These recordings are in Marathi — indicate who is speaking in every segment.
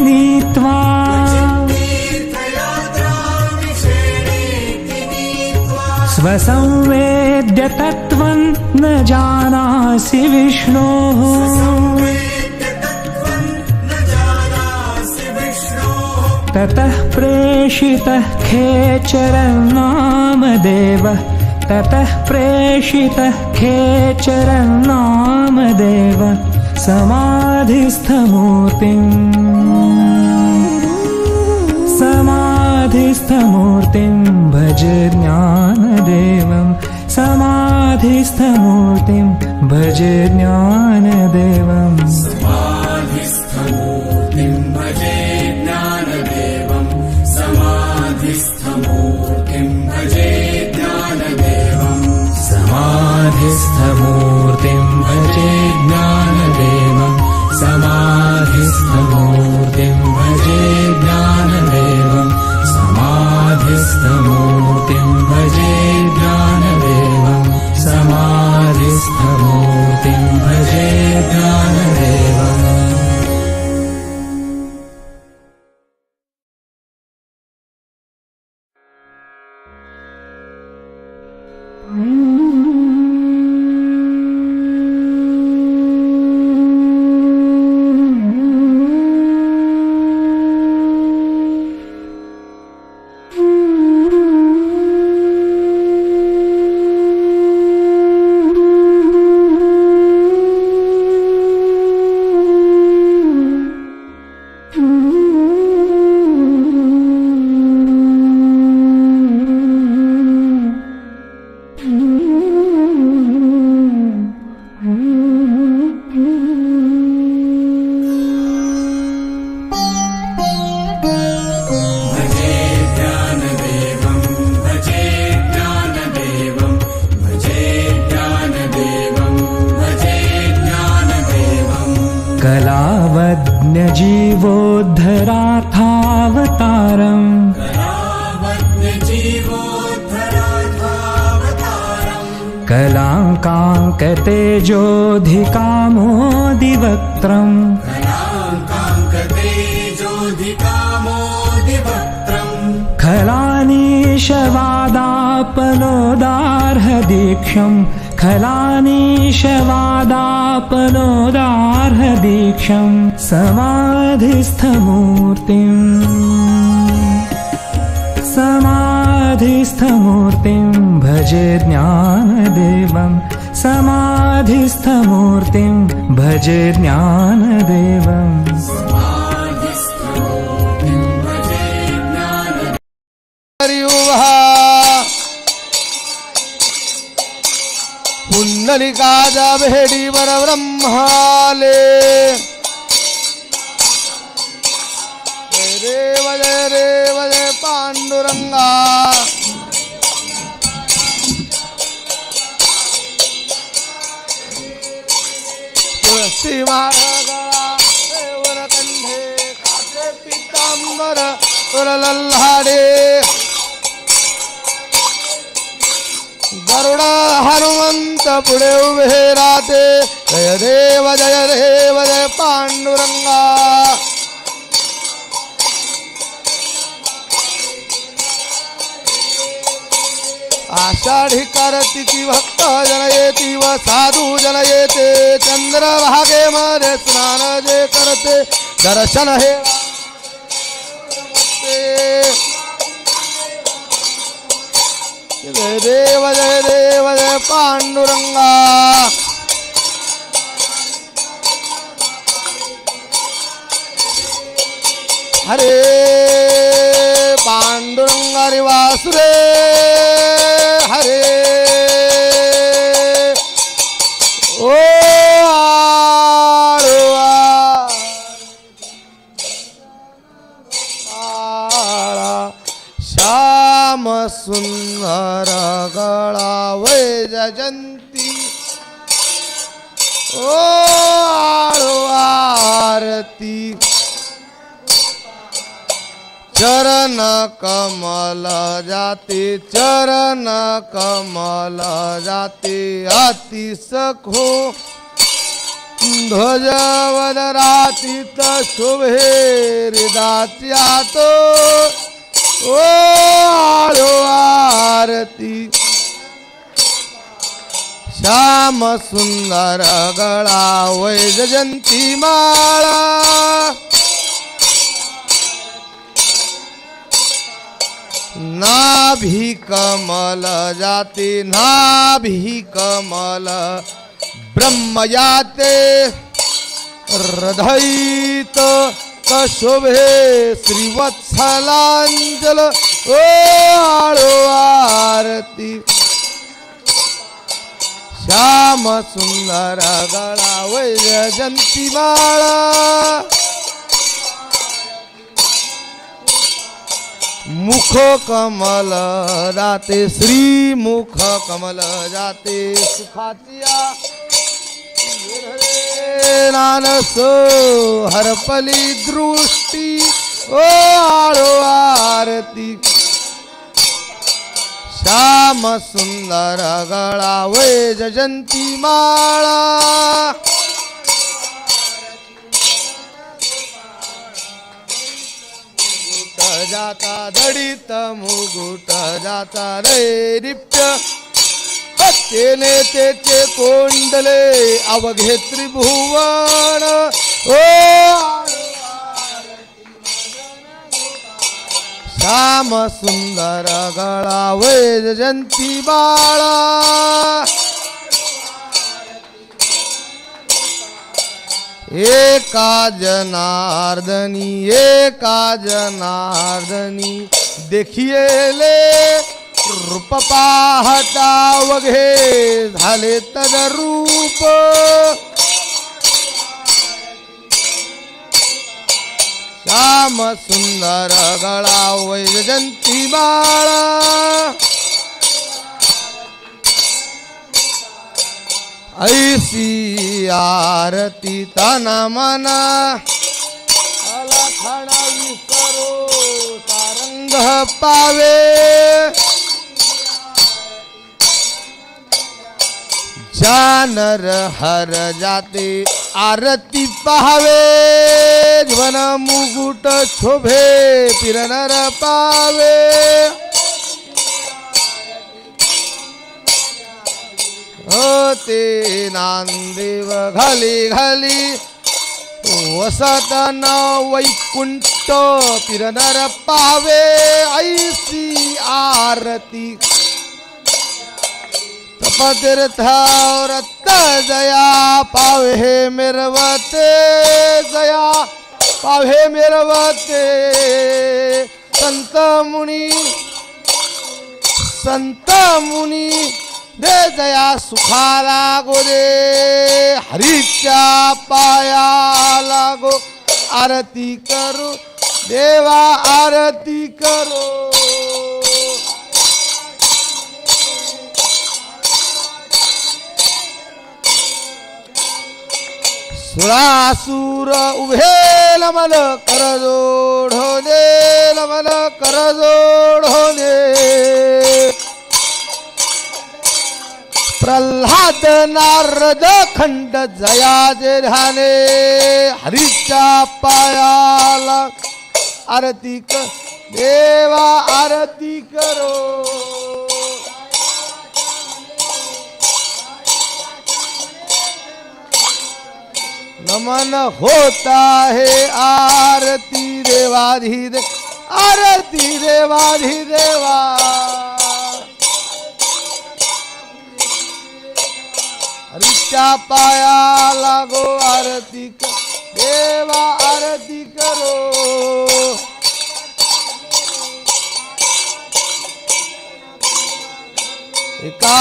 Speaker 1: नीत्वा। स्वसंवेद्य तत्त्वं न जानासि विष्णोः। ततः प्रेषितः खेचरं नामदेवः ततः प्रेषितः खेचरं नामदेव समाधिस्थमूर्तिम्। समाधिस्थमूर्तिं भज ज्ञानदेवं। समाधिस्थमूर्तिं भज ज्ञानदेवम् समाधिस्थमूर्तिं भजे ज्ञानदेवं वन्यजीवोद्धरार्थावतारम् कलाङ्काङ्कतेजोऽधिकामोदिवक्त्रम् खलानिशवादापलोदार्हदीक्षम् खलानिशवादापलोदा खलानीशवादापनोदार्हदीक्षम् समाधिस्थमूर्तिम् समाधिस्थमूर्तिं भजे ज्ञानदेवं समाधिस्थमूर्तिं भजे ज्ञानदेवम्
Speaker 2: पुण्डलिकाज भेडी परब्रह्माले रे वजय रे वजय पांडुरंगा तुळसी महाराज कंठे पितांबर तुरलल्हाडे गरुड हनुमंत पुढे उभे राहते. जय देव जय देव जय पांडुरंगा. आषाढी कारतिकी भक्त जन येती व साधू जन येते. चंद्रभागे मध्ये स्नान जे करते. दर्शन हे जय देव जय देव जय पांडुरंगा. हरे पांडुरंगारी वासुरे सुंदर गळा वै जयंती. ओ आरती. चरण कमल जाते चरण कमल जाते अति सखो. ध्वज वदरातीत शुभे हृदाच्या तो ओ श्याम सुंदर गळा वैजयंती माळा. नाभी कमल जाते नाभी कमल ब्रह्म जाते हृदयित कशोभे श्रीवत्सलांजल ओ आळो आरती. श्याम सुंदर गळा वैजयंती माळा मुख कमल जाते श्री मुख कमल जाते. सुखाचिया नानस हरपली दृष्टी. ओ आळो आरती. श्याम सुंदर गळा वै जयंती माळा. जाता दडित मुगुट जाता रे रिप्य तेने तेचे कोंडले अवघे त्रिभुवन. ओ श्याम सुंदर गळा वैजयंती बाळा एका जनार्दनी एका जनार्दनी देखिले रूप पाहता वघे झाले तद रूप राम सुंदर गळा वैजयंती बाळा. ऐसी आरती तना मना. अलखणा विसरो सारंग पावे. जानर हर जाते आरती पाहावे जीवन मुकुट शोभे पिरनर पावे होते नांदेव घाली घाली वसत न वैकुंठ पिरनर पावे ऐसी आरती तपतीर्थावरत जया पावे मिरवते जया पावे मिरवते. संत मुनी संत मुनी दे जया सुखाला गो दे हरीच्या पाया लागो आरती करू देवा आरती करो. सुरासूर उभे लमल कर जोडो दे लमल कर जोडो दे प्रल्हाद नारद खंड जयाचे ध्याने हरीच्या पायाला आरती कर देवा आरती करो. नमन होता है आरती देवाधिदेव, आरती देवाधिदेवा। हरीच्या पाया, लागो आरती कर देवा आरती करो। एका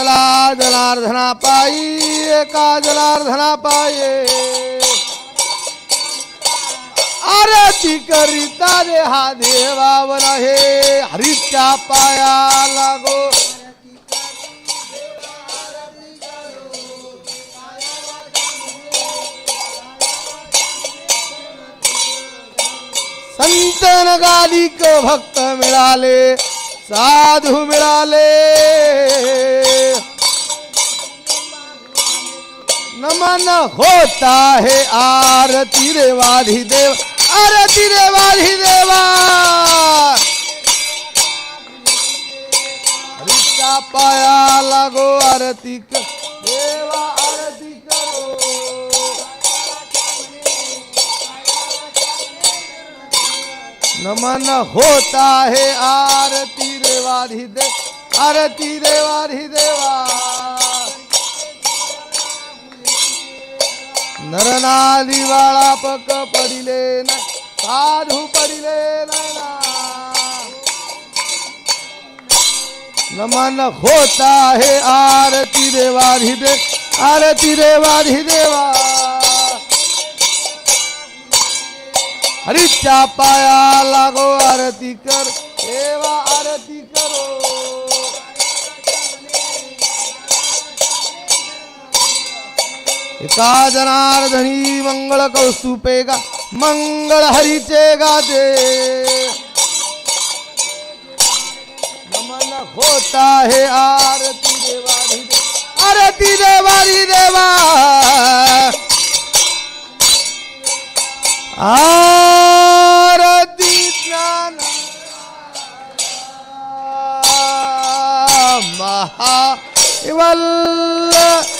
Speaker 2: एकी विठला जनार्दना पायी एका जनार्दना पाये आरती करिता रे हा देवावर आहे हरीच्या पाया लागो। संतन गालिक भक्त मिळाले साधू मिळाले नमन होता है आरती देवाधिदेव आरती देवाधिदेवा हरीचा पाया लागो आरती देवा आरती करो। नमन होता है आरती देवाधिदेव आरती देवाधिदेवा नरनाली वाळा पक पडिले ना साधू पडिले नमन होता है आरती देवा दे आरती देवा देवा हरीच्या पाया लागो आरती कर देवा आरती करो. एका जनार्दनी मंगळ कौस्तुपे गा मंगळ हरीचे गाते नमन होता है आरती देवारी आरती देवारी देवा आरती ज्ञान. महावल्ल एजा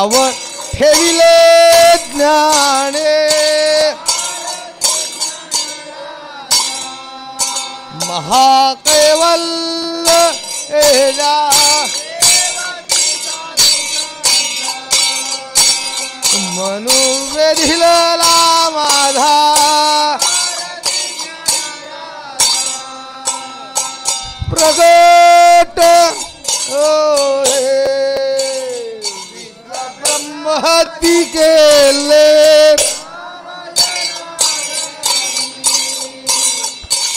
Speaker 2: नाव ठेविले ज्ञाने. महाकैवल्य एजा. मनु माझा प्रगट ब्रह्महती केले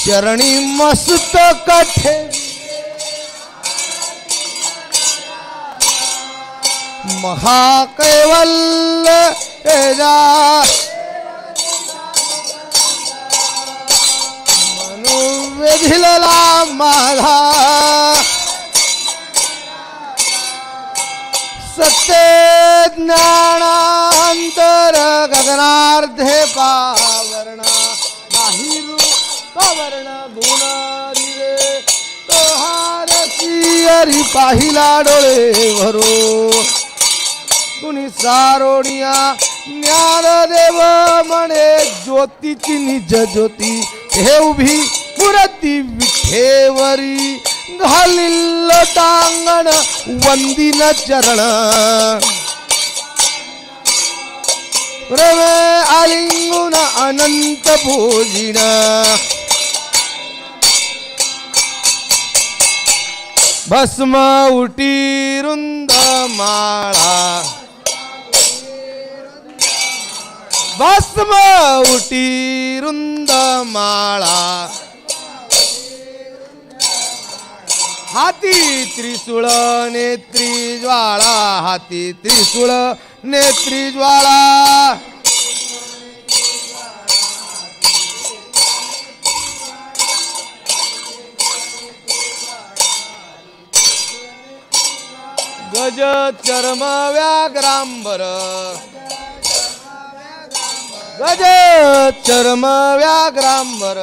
Speaker 2: चरणी मस्त कठे महाकैवल्य तेजा माझा. सत्य अंतर गगनार्धे पावरणा नाही पवर्ण गुणारी रे दिले तो पाहिला डोळे भरो। कुणी सारोणिया ज्ञानदेव म्हणे ज्योतीची निज ज्योती हे उभी पुरती विठेवरी। घालिल टांगण वंदिन चरण। रवे आलिंगुन अनंत भोजिन। भस्म उटी रुंद माळा। भस्म उटी रुंद माळा। हाती त्रिशूळ नेत्री ज्वाळा. हाती त्रिशूळ नेत्री ज्वाळा. गज चर्म व्याघ्रांबर गज चर्म व्याघ्रांबर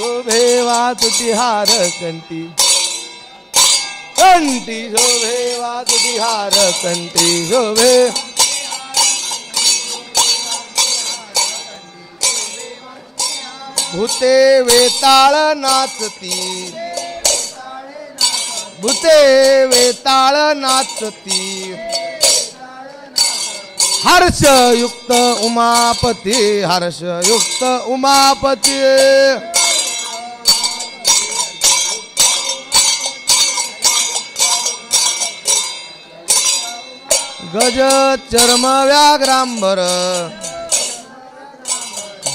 Speaker 2: शोभे वाचती हार कंठी. कंठी शोभे वाचती हार कंठी. शोभे भूते वेताळ नाचती. भूते वेताळ नाचती. हर्षयुक्त उमापती. हर्षयुक्त उमापती. गज चर्म व्याघ्रांबर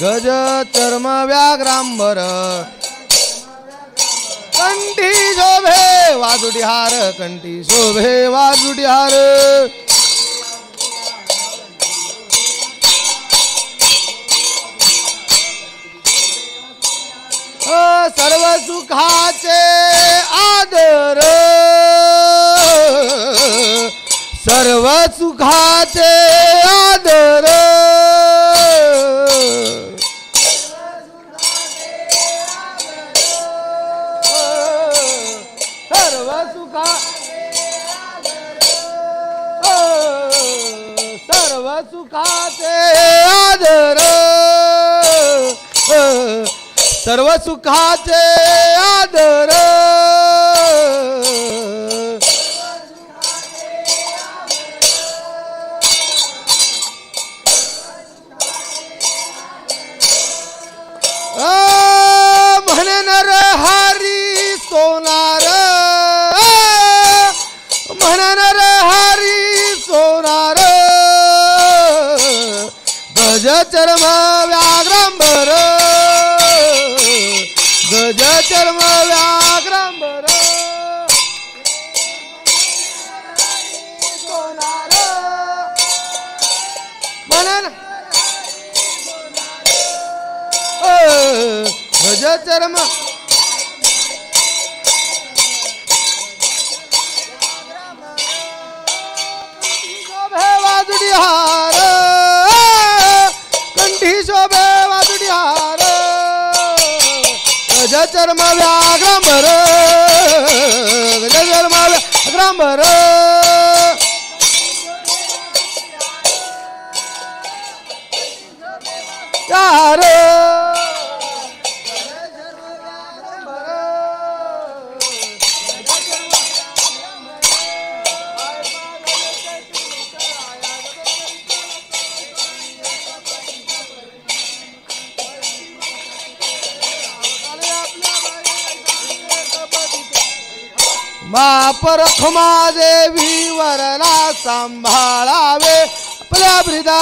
Speaker 2: गज चर्म व्याघ्रांबर कंठी शोभे वाजुडी हार कंठी शोभे वाजुडी हार सर्व सुखाचे आदर. सर्व सुखाचे आदर. सर्व सुखा सर्व सुखाचे आदर. सर्व सुखाचे आदर. चर्म व्याघ्रांबर गज चर्म व्याघ्रांबर गज चर्म गज चर्म व्याघ्रांबर गज चर्म व्याघ्रांबर वरला सांभाळावे. आपल्या ब्रिदा